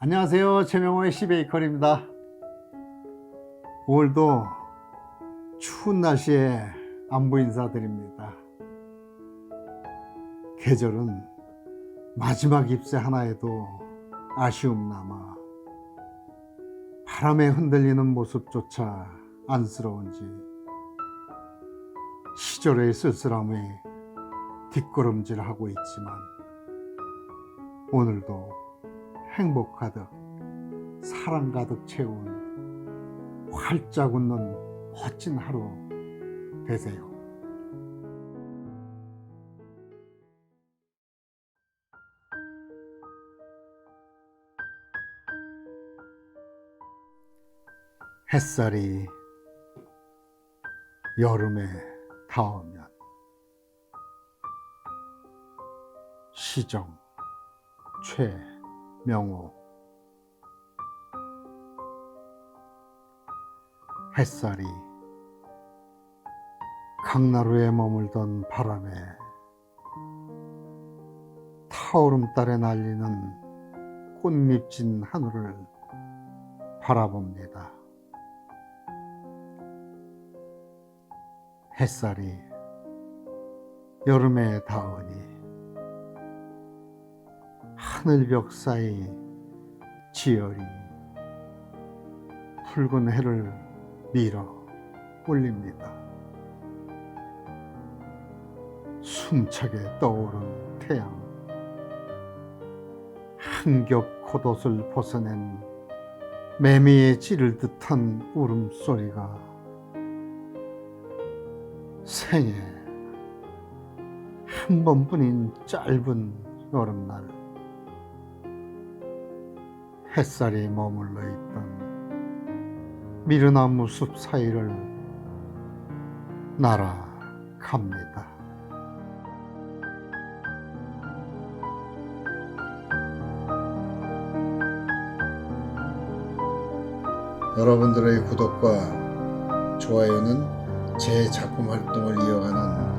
안녕하세요. 최명호의 시베이컬입니다. 오늘도 추운 날씨에 안부 인사드립니다. 계절은 마지막 잎새 하나에도 아쉬움 남아 바람에 흔들리는 모습조차 안쓰러운지 시절의 쓸쓸함에 뒷걸음질하고 있지만 오늘도 행복 가득 사랑 가득 채운 활짝 웃는 멋진 하루 되세요. 햇살이 여름에 닿으면 시정 최 명호 햇살이 강나루에 머물던 바람에 타오름달에 날리는 꽃잎진 하늘을 바라봅니다. 햇살이 여름에 닿으니 하늘 벽 사이 지열이 붉은 해를 밀어 올립니다. 숨차게 떠오른 태양 한겹 콧옷을 벗어낸 매미의 찌를 듯한 울음소리가 생에 한 번뿐인 짧은 여름날 햇살이 머물러 있던 미르나무 숲 사이를 날아갑니다. 여러분들의 구독과 좋아요는 제 작품 활동을 이어가는.